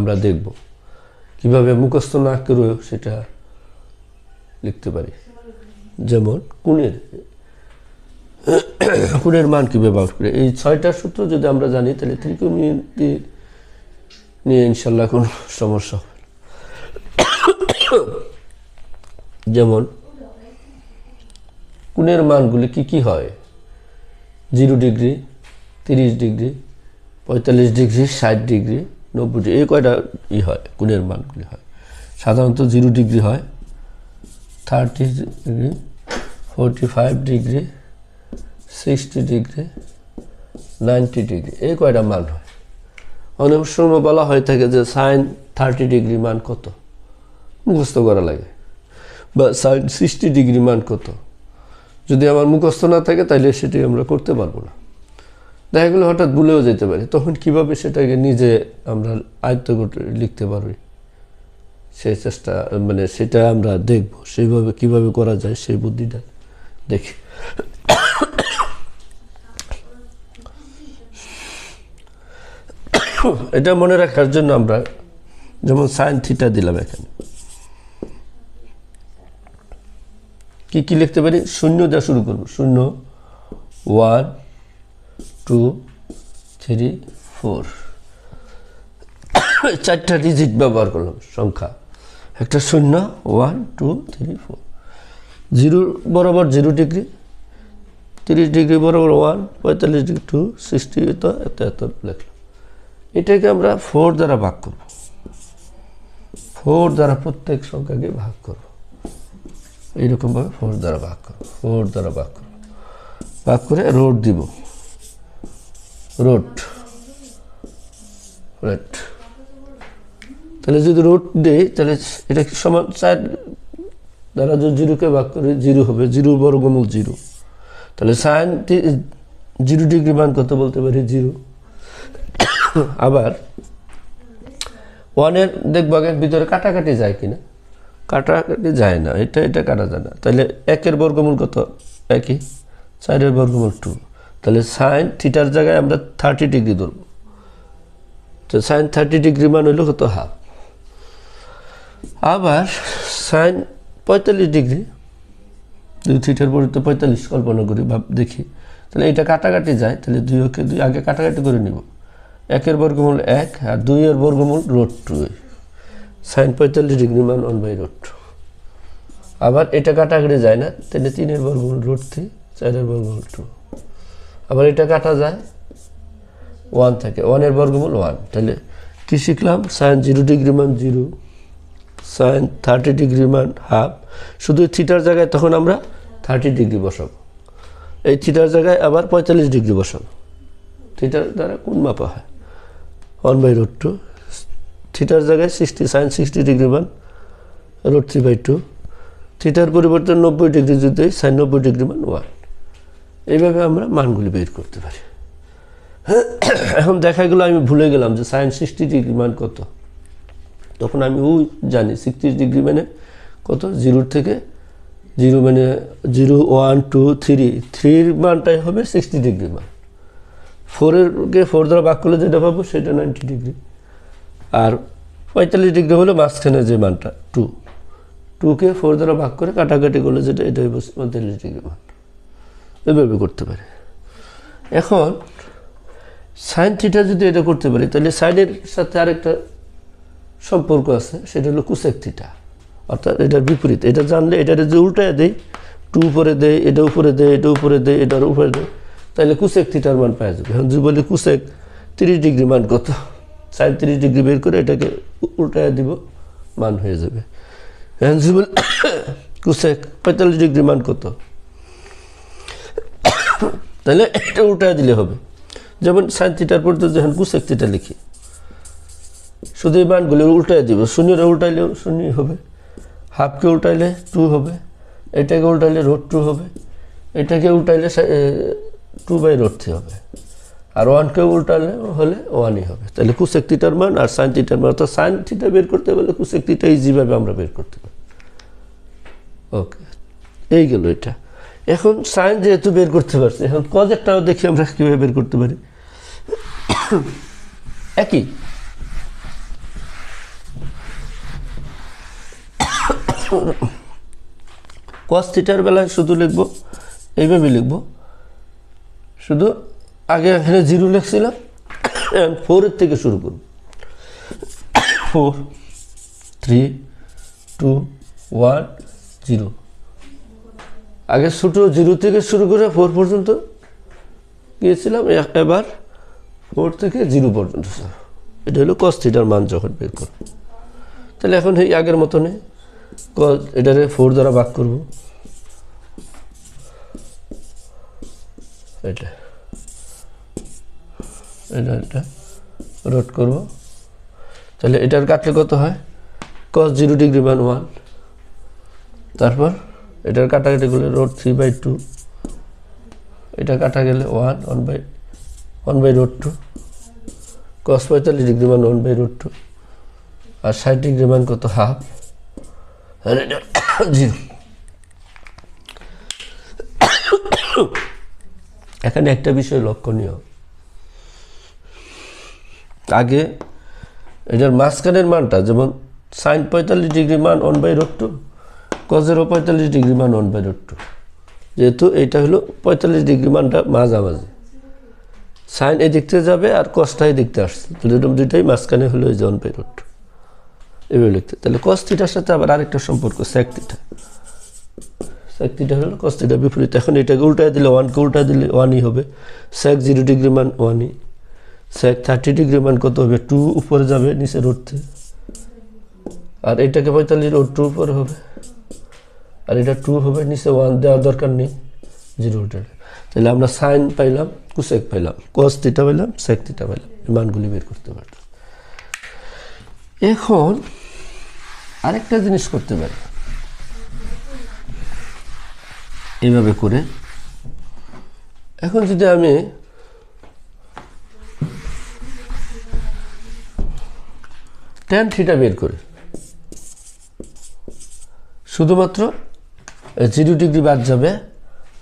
আমরা দেখব। কীভাবে মুখস্থ না করেও সেটা লিখতে পারি। যেমন কোণের কোণের মান কীভাবে আউট করে? এই ছয়টা সূত্র যদি আমরা জানি, তাহলে ত্রিকোণমিতি নিয়ে ইনশাল্লাহ কোনো সমস্যা হবে যেমন কোণের মানগুলি কি কি হয়? জিরো ডিগ্রি, তিরিশ ডিগ্রি, পঁয়তাল্লিশ ডিগ্রি, ষাট ডিগ্রি নব্বই ডিগ্রি, এই কয়টা ই হয়, কোণের মানগুলি হয়? সাধারণত জিরো ডিগ্রি হয়, thirty degree, forty five degree, sixty degree, ninety degree, এই কয়টা মান হয়? অনেক সময় বলা হয়ে থাকে যে সাইন থার্টি ডিগ্রি মান কত? মুখস্থ করা লাগে। বা সাইন সিক্সটি ডিগ্রি মান কত? যদি আমার মুখস্থ না থাকে তাহলে সেটি আমরা করতে পারব না। দেখা গেলো হঠাৎ ভুলেও যেতে পারি। তখন কীভাবে সেটাকে নিজে আমরা আয়ত্ত করতে, লিখতে পারি সেই চেষ্টা মানে সেটা আমরা দেখব। সেইভাবে কীভাবে করা যায় সেই বুদ্ধিটা দেখি। এটা মনে রাখার জন্য আমরা যেমন সাইন থিটা দিলাম এখানে। কি কি লিখতে পারি? শূন্য দিয়ে শুরু করব। শূন্য, ওয়ান টু থ্রি ফোর। চারটা ডিজিট ব্যবহার করলাম, সংখ্যা। একটা শূন্য one two three four zero বরাবর জিরো ডিগ্রি, তিরিশ ডিগ্রি বরাবর ওয়ান পঁয়তাল্লিশ ডিগ্রি টু সিক্সটি এত এত এত লিখলাম। এটাকে আমরা ফোর দ্বারা ভাগ করব। ফোর দ্বারা প্রত্যেক সংখ্যাকে ভাগ করব। এইরকমভাবে ফোর দ্বারা ভাগ করব ফোর দ্বারা ভাগ করব। ভাগ করে রোড দিব। রোড রাইট তাহলে যদি রোড দেই, তাহলে এটা কি সমান চার? দ্বারা যদি জিরোকে ভাগ করে, জিরো হবে জিরো বর্গমূল জিরো। তাহলে সাইন জিরো ডিগ্রি মান কত বলতে পারি? জিরো। আবার ওয়ানের দেখব আগে ভিতরে কাটাকাটি যায় কিনা? কাটাকাটি যায় না, এটা এটা কাটা যায় না। তাহলে একের বর্গমূল কত? একই। চারের বর্গমূল টু তাহলে সাইন থিটার জায়গায় আমরা থার্টি ডিগ্রি ধরবো। তো সাইন থার্টি ডিগ্রি মান হইল কত? হাফ আবার সাইন পঁয়তাল্লিশ ডিগ্রি দুই থিটার পরিবর্তে পঁয়তাল্লিশ কল্পনা করি, ভাব দেখি, তাহলে এটা কাটাকাটি যায়, তাহলে দুই ওকে দুই আগে কাটাকাটি করে নিব। একের বর্গমূল এক আর দুইয়ের বর্গমূল রোড টু সাইন পঁয়তাল্লিশ ডিগ্রি মান ওয়ান বাই রোড টু আবার এটা কাটাকাটি যায় না, তাহলে তিনের বর্গমূল রোড থ্রি চারের বর্গমূল টু আবার এটা কাটা যায়। ওয়ান থাকে। ওয়ানের বর্গমূল ওয়ান তাহলে কী শিখলাম? সাইন জিরো ডিগ্রি মান জিরো সাইন থার্টি ডিগ্রি মান হাফ শুধু থিটার জায়গায় তখন আমরা থার্টি ডিগ্রি বসাবো। এই থিটার জায়গায় আবার পঁয়তাল্লিশ ডিগ্রি বসাবো। থিটার দ্বারা কোন মাপা হয়? ওয়ান বাই রোড টু থিটার জায়গায় সিক্সটি সাইন সিক্সটি ডিগ্রি মান রোড থ্রি বাই টু থিটার পরিবর্তে নব্বই ডিগ্রি যদি সাইন নব্বই ডিগ্রি মান ওয়ান এইভাবে আমরা মানগুলি বের করতে পারি। এখন দেখা গেলো, আমি ভুলে গেলাম যে সাইন সিক্সটি ডিগ্রি মান কত। তখন আমি ও জানি সিক্সটি ডিগ্রি মানে কত? জিরোর থেকে জিরো মানে জিরো ওয়ান টু থ্রি থ্রির মানটাই হবে সিক্সটি ডিগ্রি মান। ফোরেরকে ফোর দ্বারা ভাগ করলে যেটা পাবো সেটা নাইনটি ডিগ্রি আর পঁয়তাল্লিশ ডিগ্রি হলো মাঝখানে যে মানটা টু টুকে ফোর দ্বারা ভাগ করে কাটাকাটি করলে যেটা, এটা হইব পঁয়তাল্লিশ ডিগ্রি মান। এভাবে করতে পারে। এখন সাইন থিটা যদি এটা করতে পারি, তাহলে সাইনের সাথে আরেকটা সম্পর্ক আছে, সেটা হলো কুসেক থিটা অর্থাৎ এটার বিপরীত। এটা জানলে এটা যে উল্টায় দেয় টু উপরে দেয় এটা উপরে দেয় এটা উপরে দেয় এটার উপরে দেয় তাহলে কুসেক থিটার মান পাওয়া যাবে। এখন যদি বলি কুসেক তিরিশ ডিগ্রি মান কত? সাইন তিরিশ ডিগ্রি বের করে এটাকে উল্টায় দিব, মান হয়ে যাবে। এখন যদি বলি কুসেক পঁয়তাল্লিশ ডিগ্রি মান কত? তাহলে এটা উল্টায় দিলে হবে। যেমন সাইন থিটার পর্যন্ত যখন কুসেক থিটা লিখি, শুধু এই মানগুলি উল্টাই দিব। শূন্যরে উল্টাইলেও শূন্য হবে। হাফকে উল্টাইলে টু হবে। এটাকে উল্টাইলে রোড টু হবে। এটাকে উল্টাইলে টু বাই রোড থ্রি হবে। আর ওয়ানকে উল্টালে হলে ওয়ানই হবে। তাহলে কুসেক থিটার মান আর সাইন থিটার মান। অর্থাৎ সাইন থিটা বের করতে পারলে কুসেক থিটা ইজিভাবে আমরা বের করতে পারি। ওকে এই গেল এটা। এখন সায়েন্স যেহেতু বের করতে পারছে, এখন কজেরটাও দেখি আমরা কীভাবে বের করতে পারি। একই। কস থিটার বেলায় শুধু লিখব, এইভাবে লিখব। শুধু আগে এখানে জিরো লিখছিলাম, এখন ফোরের থেকে শুরু করব। Four three two one zero আগে ছোটো জিরো থেকে শুরু করে ফোর পর্যন্ত গিয়েছিলাম এবার ফোর থেকে জিরো পর্যন্ত এটা হলো কস থিটার মান যখন বের করব। তাহলে এখন এই আগের মতনে কস এটারে ফোর দ্বারা ভাগ করব। এটা এটা এটা রোড করব। তাহলে এটার কাটলে কত হয়? কস জিরো ডিগ্রি মান ওয়ান তারপর এটার কাটাকাটি করলে রোড থ্রি বাই টু এটা কাটা গেলে one one by one by root two cos পঁয়তাল্লিশ ডিগ্রি মান ওয়ান বাই রোড টু আর ষাট ডিগ্রি মান কত? হাফ আর এটা জিরো এখানে একটা বিষয় লক্ষণীয়। আগে এটার মাঝখানের মানটা, যেমন সাইন পঁয়তাল্লিশ ডিগ্রি মান ওয়ান বাই রোড টু কজেরও পঁয়তাল্লিশ ডিগ্রি মান ওয়ান বাই রোড টু যেহেতু এটা হলো পঁয়তাল্লিশ ডিগ্রি মানটা মাঝামাঝি। সাইন এই থেকে যাবে আর কসটা এই থেকে আসছে। দুইটাই মাঝখানে হলো এই যে ওয়ান বাই রোড টু এভাবে লিখতে। তাহলে কস থিটার সাথে আবার আরেকটা সম্পর্ক স্যাক থিটা হলো কস থিটা বিপরীত। এখন এটাকে উল্টায় দিলে ওয়ানকে উল্টায় দিলে ওয়ানই হবে। স্যাক জিরো ডিগ্রি মান ওয়ানই স্যাক থার্টি ডিগ্রি মান কত হবে? টু উপরে যাবে, নিচে রোডতে আর এটাকে পঁয়তাল্লিশ রোড টু উপরে হবে। আর এটা টু হবে নিচে ওয়ান দেওয়ার দরকার নেই। জিরো রোডের তাহলে আমরা সাইন পাইলাম কুসেক পাইলাম। কস থিটা পাইলাম সেক থিটা পাইলাম। মানগুলি বের করতে পারতাম। এখন আরেকটা জিনিস করতে পারি। এইভাবে করে। এখন যদি আমি টেন থিটা বের করি, শুধুমাত্র জিরো ডিগ্রি বাদ যাবে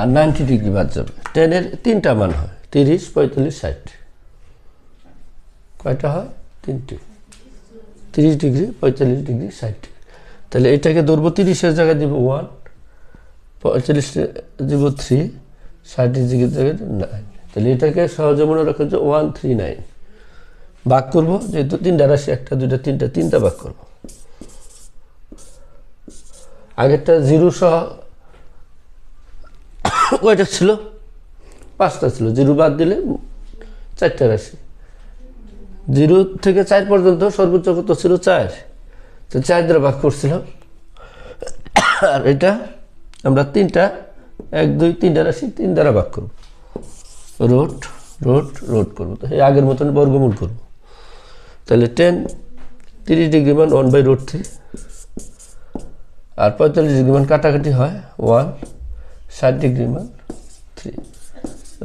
আর নাইনটি ডিগ্রি বাদ যাবে। টেনের তিনটা মান হয়, তিরিশ, পঁয়তাল্লিশ, ষাট। কয়টা হয়? তিনটি। তিরিশ ডিগ্রি, পঁয়তাল্লিশ ডিগ্রি, ষাট। তাহলে এটাকে ধরবো তিরিশের জায়গায় দিব ওয়ান, পঁয়তাল্লিশ দিব থ্রি, ষাট ডিগ্রির জায়গায় নাইন। তাহলে এটাকে সহজে মনে রাখো যে ওয়ান, থ্রি, নাইন। ভাগ করব, যেহেতু তিনটা রাশি, একটা, দুইটা, তিনটা তিনটা ভাগ করব। আগেরটা জিরো সহ কয়টা ছিল, পাঁচটা ছিল। জিরো বাদ দিলে চারটা রাশি। জিরো থেকে চার পর্যন্ত সর্বোচ্চ কত ছিল? চার। তো চার দ্বারা ভাগ করছিলাম। আর এটা আমরা তিনটা, এক, দুই, তিনটা রাশি, তিন দ্বারা ভাগ করব। রোড রোড রোড করব। তো এই আগের মতন বর্গমূল করব। তাহলে টেন, তিরিশ ডিগ্রি মান ওয়ান বাই রোড থ্রি। আর পঁয়তাল্লিশ ডিগ্রি মান কাটাকাটি হয় ওয়ান। ষাট ডিগ্রি মান থ্রি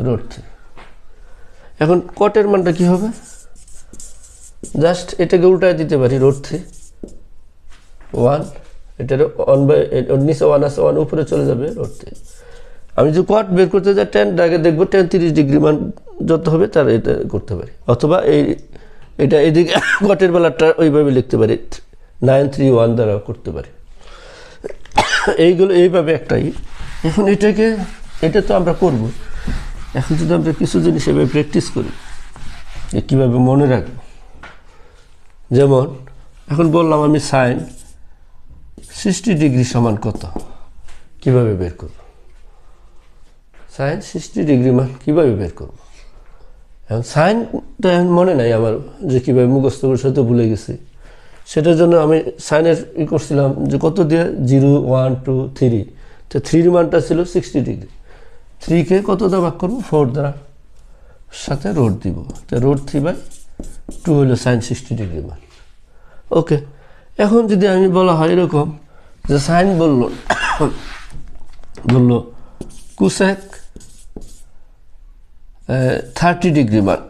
রোড থ্রি এখন কটের মানটা কি হবে? জাস্ট এটাকে উল্টায় দিতে পারি রোড থ্রি ওয়ান এটার ওয়ান বাই নিচে ওয়ান আছে ওয়ান উপরে চলে যাবে রোড থ্রি আমি যদি কট বের করতে যাই টেন আগে দেখব টেন তিরিশ ডিগ্রি মান যত হবে, তার এটা করতে পারি। অথবা এই, এটা এদিকে কটের বেলাটা ওইভাবে লিখতে পারি নাইন থ্রি ওয়ান দ্বারা করতে পারি। এইগুলো, এইভাবে একটাই। এখন এটাকে, এটা তো আমরা করব। এখন যদি আমরা কিছু জিনিস এভাবে প্র্যাকটিস করি যে কীভাবে মনে রাখব? যেমন, এখন বললাম আমি সাইন সিক্সটি ডিগ্রি সমান কত? কীভাবে বের করব? সাইন সিক্সটি ডিগ্রি মান কীভাবে বের করব? এখন সাইনটা এখন মনে নাই আমার যে কীভাবে মুখস্থ করে সাথে ভুলে গেছি। সেটার জন্য আমি সাইনের ই করছিলাম যে কত দিয়ে? জিরো ওয়ান টু থ্রি তো থ্রির মানটা ছিল সিক্সটি ডিগ্রি থ্রিকে কত দ্বারা ভাগ করব? ফোর দ্বারা। সাথে রোড দিব। তো রোড থ্রি বাই টু হলো সাইন সিক্সটি ডিগ্রি মান। ওকে এখন যদি আমি বলা হয় এরকম যে সাইন বলল, বলল কুসেক থার্টি ডিগ্রি মান।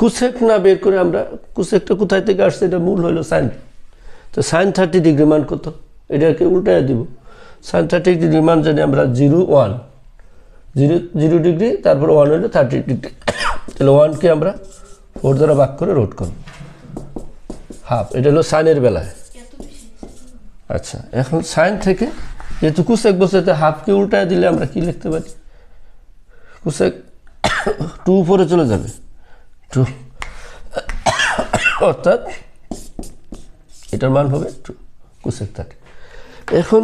কুসেক না বের করে আমরা কুসেকটা কোথায় থেকে আসছে? এটা মূল হলো সাইন তো সাইন থার্টি ডিগ্রি মান কত? এটাকে উল্টায় দিব। সাইন থার্টি ডিগ্রি মান জানি আমরা zero one zero zero degree তারপর ওয়ান হলো থার্টি ডিগ্রি তাহলে ওয়ানকে আমরা ফোর দ্বারা ভাগ করে রোড করব। হাফ এটা হলো সাইনের বেলায়। আচ্ছা এখন সাইন থেকে যেহেতু কুসেক বসেতে হাফকে উল্টায় দিলে আমরা কি লিখতে পারি? কুসেক টু উপরে চলে যাবে। টু অর্থাৎ এটার মান হবে টু কুসেক থাকে এখন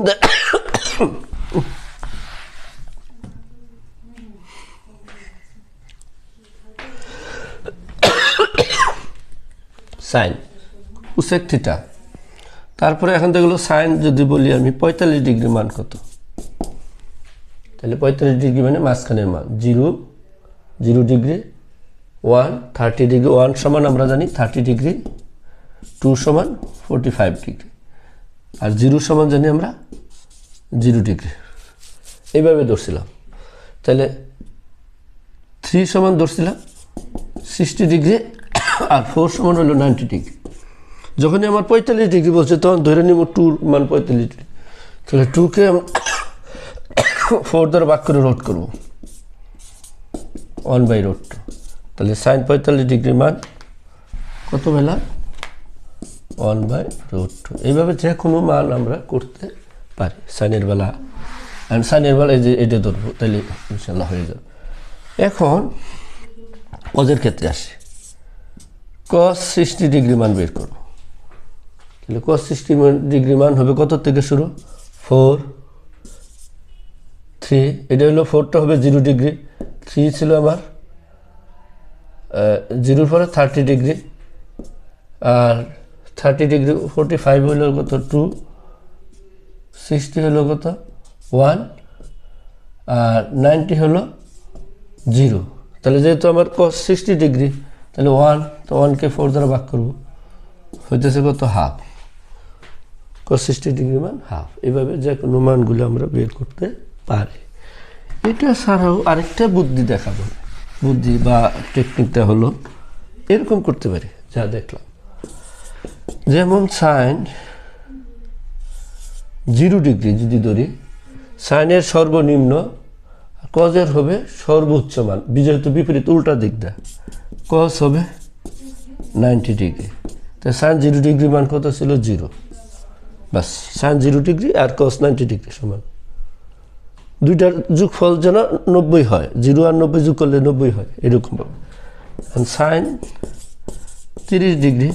সাইন। Cosec theta. তারপরে এখন দেখল সাইন যদি বলি আমি, পঁয়তাল্লিশ ডিগ্রি মান কত? তাহলে পঁয়তাল্লিশ ডিগ্রি মানে মাঝখানের মান। Zero zero degree, one, thirty degree, one সমান আমরা জানি, থার্টি ডিগ্রি, টু সমান ফোরটি ফাইভ ডিগ্রি। আর জিরো সমান জানি আমরা জিরো ডিগ্রি। এইভাবে ধরছিলাম। তাহলে থ্রি সমান ধরছিলাম সিক্সটি ডিগ্রি আর ফোর সমান হলো নাইনটি ডিগ্রি। যখনই আমার পঁয়তাল্লিশ ডিগ্রি বলছে, তখন ধরে নিব টুর মান পঁয়তাল্লিশ ডিগ্রি। তাহলে টুকে ফোর দ্বারা বাক করে রোড করব। ওয়ান বাই রোড তাহলে সাইন পঁয়তাল্লিশ ডিগ্রি মান কত বেলা ওয়ান বাই রোড টু এইভাবে যে কোনো মান আমরা করতে পারি। সাইনের বেলা অ্যান্ড সাইনের বেলা এই যে এটা ধরবো, তাহলে ইনশাল্লাহ হয়ে যাবে। এখন কজের ক্ষেত্রে আসে? কস সিক্সটি ডিগ্রি মান বের করব। তাহলে কস সিক্সটি ডিগ্রি মান হবে কত থেকে শুরু? ফোর থ্রি এটা হলো ফোরটা হবে জিরো ডিগ্রি থ্রি ছিল আমার জিরোর পরে থার্টি ডিগ্রি আর থার্টি ডিগ্রি ফোরটি ফাইভ হলো কত? টু সিক্সটি হলো কত? ওয়ান আর নাইনটি হলো জিরো তাহলে যেহেতু আমার কস সিক্সটি ডিগ্রি তাহলে ওয়ান তো ওয়ানকে ফোর দ্বারা ভাগ করব, হইতেছে কত? হাফ কস সিক্সটি ডিগ্রি মান হাফ এভাবে যে কোনো মানগুলো আমরা বের করতে পারি। এটা ছাড়াও আরেকটা বুদ্ধি দেখাবো। বুদ্ধি বা টেকনিকটা হলো, এরকম করতে পারি, যা দেখলাম। যেমন সাইন জিরো ডিগ্রি যদি ধরি, সাইনের সর্বনিম্ন কজের হবে? সর্বোচ্চ মান। যেহেতু বিপরীত, উল্টা দিকটা কস হবে? Ninety degree. তা সাইন জিরো ডিগ্রি মান কত ছিল? জিরো। বাস সাইন জিরো ডিগ্রি আর কস নাইনটি ডিগ্রি সমান। দুইটার যোগফল যেন নব্বই হয়। জিরো আর নব্বই যোগ করলে নব্বই হয়। এরকম সাইন তিরিশ ডিগ্রি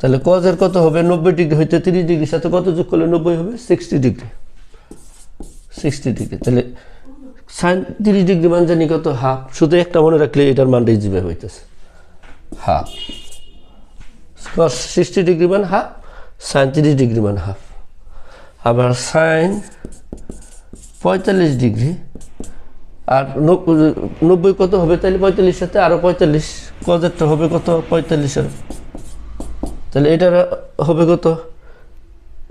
তাহলে কজের কত হবে? নব্বই ডিগ্রি, হইতে তিরিশ ডিগ্রির সাথে কত যোগ করলে নব্বই হবে? Sixty degree. Sixty degree. তাহলে সাইন তিরিশ ডিগ্রি মান জানি কত? হাফ শুধু একটা মনে রাখলে এটার মানটাই জিবে হইতেছে। হাফ কস সিক্সটি ডিগ্রি মান হাফ সাইন তিরিশ ডিগ্রি মান হাফ আবার সাইন পঁয়তাল্লিশ ডিগ্রি। আর নব্বই- কত হবে? তাহলে পঁয়তাল্লিশ সাথে আরও পঁয়তাল্লিশ। কজেরটা হবে কত? পঁয়তাল্লিশের তাহলে এটার হবে কত?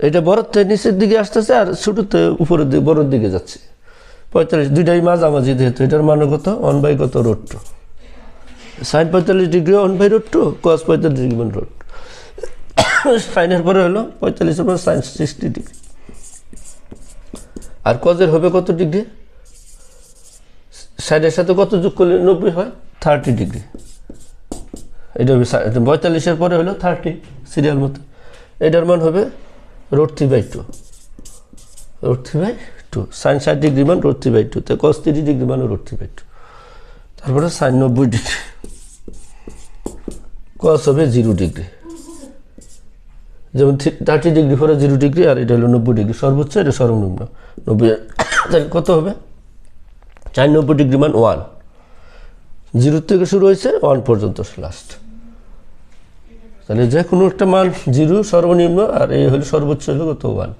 এটা বড়তে নিচের দিকে আসতেছে আর ছোটোতে উপরের দিকে, বড়োর দিকে যাচ্ছে। পঁয়তাল্লিশ, দুইটাই মাঝামাঝি যেহেতু, এটার মানে কত? ওয়ান বাই কত রোড টু সাইন পঁয়তাল্লিশ degree one by root two cos পঁয়তাল্লিশ ডিগ্রি ওয়ান রোড সাইনের পরে হলো পঁয়তাল্লিশের পরে সাইন সিক্সটি ডিগ্রি আর কজের হবে কত ডিগ্রি সাইডের সাথে কত যোগ করলে নব্বই হয়? থার্টি ডিগ্রি এটা হবে পঁয়তাল্লিশের পরে হলো থার্টি সিরিয়াল মতো। এটার মান হবে root three by two root three by two sine ষাট ডিগ্রি মান রোড থ্রি বাই টু তো কস তিরিশ ডিগ্রি মান রোড থ্রি বাই টু তারপরে সাইন নব্বই ডিগ্রি কস হবে জিরো ডিগ্রি যেমন থার্টি ডিগ্রি পরে জিরো ডিগ্রি আর এটা হলো নব্বই ডিগ্রি সর্বোচ্চ এটা সর্বনিম্ন। নব্বই তাহলে কত হবে? চার নব্বই ডিগ্রি মান ওয়ান জিরো থেকে শুরু হয়েছে ওয়ান পর্যন্ত লাস্ট তাহলে যে কোনো একটা মান জিরো সর্বনিম্ন আর এই হলো সর্বোচ্চ হলো কত ওয়ান?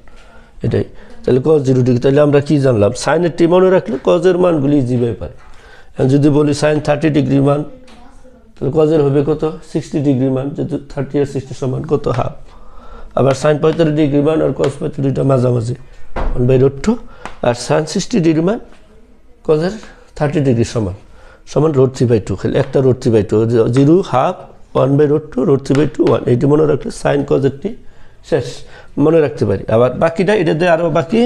এটাই। তাহলে কজ জিরো ডিগ্রি? তাহলে আমরা কি জানলাম? সাইনের টি মনে রাখলে কজের মানগুলি জিবে পারে আর যদি বলি সাইন থার্টি ডিগ্রি মান, তাহলে কজের হবে কত? সিক্সটি ডিগ্রি মান। যেহেতু থার্টি আর সিক্সটি সমান, কত হাফ আবার সাইন পঁয়তাল্লিশ ডিগ্রি মান আর কস পঁয়তাল্লিশটা মাঝামাঝি। ওয়ান বাই রোড টু আর সাইন সিক্সটি ডিগ্রি মান, কজের? থার্টি ডিগ্রি সমান। সমান রোড থ্রি বাই টু খালি একটা root three by two zero half one by root two root three by two one eighty মনে রাখলে সাইন কজেরটি শেষ। মনে রাখতে পারি আবার বাকিটা এটা দিয়ে আরও বাকি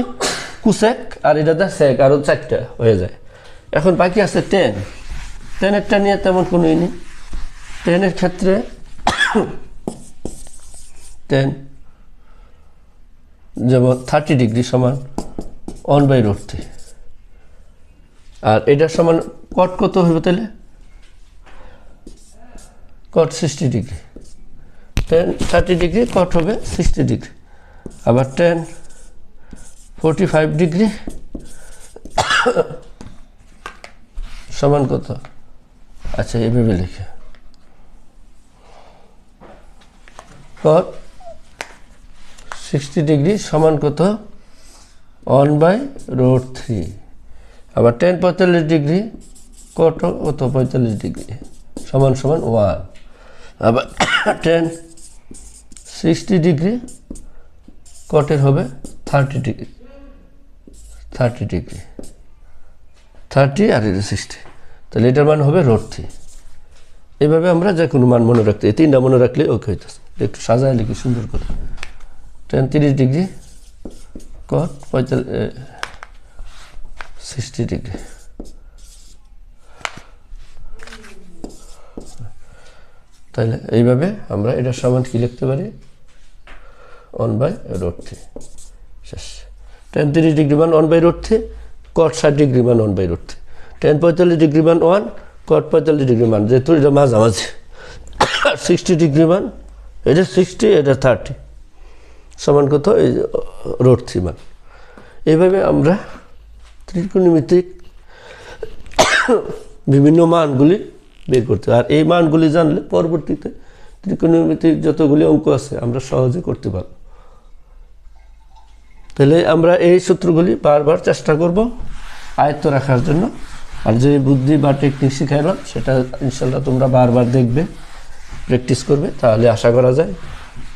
কুসেক আর এটা দিয়ে সেক আরও চারটা হয়ে যায়। এখন বাকি আছে টেন টেনেরটা নিয়ে তেমন কোনো ই নেই। টেনের ক্ষেত্রে টেন যেমন থার্টি ডিগ্রি সমান ওয়ান বাই রোড থ্রি আর এটার সমান কট কত হবে তাহলে? Cot sixty degree tan thirty degree cot হবে সিক্সটি ডিগ্রি আবার টেন ফোরটি ফাইভ ডিগ্রি সমান কত? আচ্ছা এভাবে লিখে। কট সিক্সটি ডিগ্রি সমান কত? ওয়ান বাই রোড থ্রি আবার টেন পঁয়তাল্লিশ ডিগ্রি কত কত? পঁয়তাল্লিশ ডিগ্রি সমান সমান ওয়ান আবার টেন সিক্সটি ডিগ্রি কটের হবে thirty degree thirty degree thirty আর এটা সিক্সটি তাহলে এটার মান হবে রোড থ্রি এইভাবে আমরা যে কোনো মান মনে রাখতে, এই তিনটা মনে রাখলে ওকে হইতেছে। একটু সাজায় লিখি সুন্দর করে। টেন তিরিশ ডিগ্রি কট পঁয়তাল্লিশ সিক্সটি ডিগ্রি তাহলে এইভাবে আমরা এটা সমান কি লিখতে পারি? ওয়ান বাই রোড থ্রি শেষ। টেন তিরিশ ডিগ্রি মান one by root three cot ষাট ডিগ্রি মান one by root three tan পঁয়তাল্লিশ ডিগ্রি মান ওয়ান কট পঁয়তাল্লিশ ডিগ্রি মান যেহেতু এটা মাঝামাঝি। সিক্সটি ডিগ্রি মান এটা সিক্সটি এটা থার্টি সমান কত? এই রোড থ্রি মান এইভাবে আমরা ত্রিকোণমিতিক বিভিন্ন মানগুলি বের করতে। আর এই মানগুলি জানলে পরবর্তীতে ত্রিকোণমিতিক যতগুলি অঙ্ক আছে, আমরা সহজে করতে পারব। তাহলে আমরা এই সূত্রগুলি বারবার চেষ্টা করব আয়ত্ত রাখার জন্য। আর যে বুদ্ধি বা টেকনিক শিখাইলাম, সেটা ইনশাল্লাহ তোমরা বারবার দেখবে প্র্যাকটিস করবে, তাহলে আশা করা যায়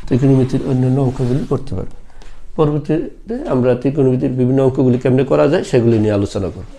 ত্রিকোণমিতির অন্যান্য অঙ্কগুলি করতে পারবে। পরবর্তীতে আমরা ত্রিকোণমিতির বিভিন্ন অঙ্কগুলি কেমনে করা যায়, সেগুলি নিয়ে আলোচনা করব।